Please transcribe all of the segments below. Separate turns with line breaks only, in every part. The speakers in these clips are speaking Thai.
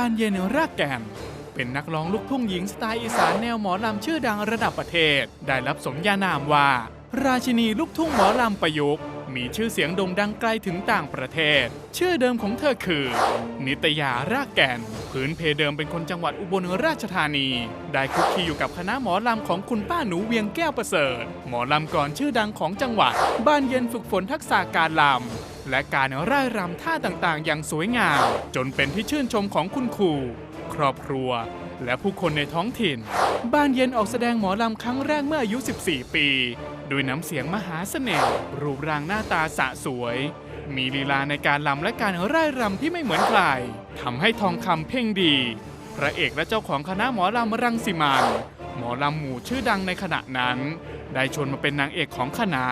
การเยนรากแก่น เป็นนักร้องลูกทุ่งหญิงสไตล์อีสานแนวหมอลำชื่อดังระดับประเทศ ได้รับสมญานามว่า ราชินีลูกทุ่งหมอลำประยุกต์ มีชื่อเสียงโด่งดังไกลถึงต่างประเทศ ชื่อเดิมของเธอคือ นิตยารากแก่น พื้นเพเดิมเป็นคนจังหวัดอุบลราชธานี ได้คุกคีอยู่กับคณะหมอลำของคุณป้าหนูเวียงแก้วประเสริฐ หมอลำก่อนชื่อดังของจังหวัด บ้านเย็นฝึกฝนทักษะการลำ และการร่ายรำท่าต่างๆ อย่างสวยงาม จนเป็นที่ชื่นชมของคุณครู ครอบครัว และผู้คนในท้องถิ่น บ้านเย็นออกแสดงหมอลำครั้งแรกเมื่ออายุ 14 ปีด้วยน้ำเสียงมหาเสน่ห์รูปร่างหน้าตาสะสวย มีลีลาในการลำและการร่ายรำที่ไม่เหมือนใครทำให้ทองคำเพ่งดี พระเอกและเจ้าของคณะหมอลำรังสิมัน หมอลำหมู่ชื่อดังในขณะนั้น ได้ชวนมาเป็นนางเอกของคณะ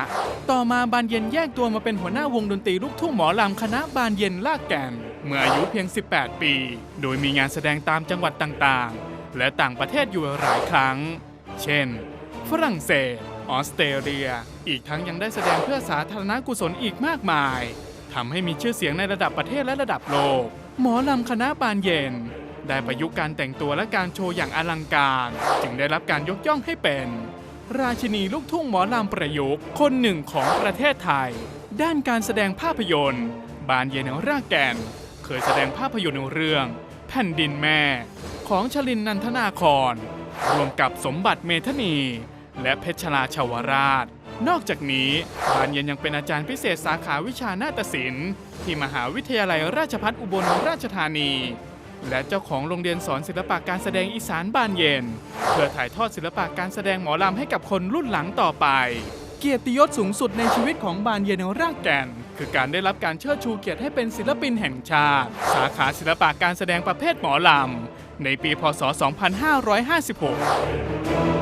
ต่อมาบานเย็นแยกตัวมาเป็นหัวหน้าวงดนตรีลูกทุ่งหมอลำคณะบานเย็นลากแก่น เมื่ออายุเพียง 18 ปี โดยมีงานแสดงตามจังหวัดต่างๆ และต่างประเทศอยู่หลายครั้ง เช่น ฝรั่งเศส ออสเตรเลีย อีกทั้งยังได้แสดงเพื่อสาธารณกุศลอีกมากมายทำให้มีชื่อเสียงในระดับประเทศและระดับโลก หมอลำคณะบานเย็น ได้ประยุกต์การแต่งตัวและการโชว์อย่างอลังการ จึงได้รับการยกย่องให้เป็น ราชินีลูกทุ่งหมอลำประยุกต์คนหนึ่งของประเทศไทย ด้านการแสดงภาพยนตร์ บานเย็นรากแก่น เคยแสดงภาพยนตร์เรื่อง แผ่นดินแม่ ของชลินนันทนาครรวมกับสมบัติเมธนี และเพชรลาชาวราช นอกจากนี้บานเย็นยังเป็นอาจารย์พิเศษสาขาวิชานาฏศิลป์ ที่มหาวิทยาลัยราชภัฏอุบลราชธานี และเจ้าของโรงเรียนสอนศิลปะการแสดงอีสานบานเย็น เพื่อถ่ายทอดศิลปะการแสดงหมอลำให้กับคนรุ่นหลังต่อไป เกียรติยศสูงสุดในชีวิตของบานเย็นรากแก่น คือการได้รับการเชิดชูเกียรติให้เป็นศิลปินแห่งชาติ สาขาศิลปะการแสดงประเภทหมอลำในปี พศ 2556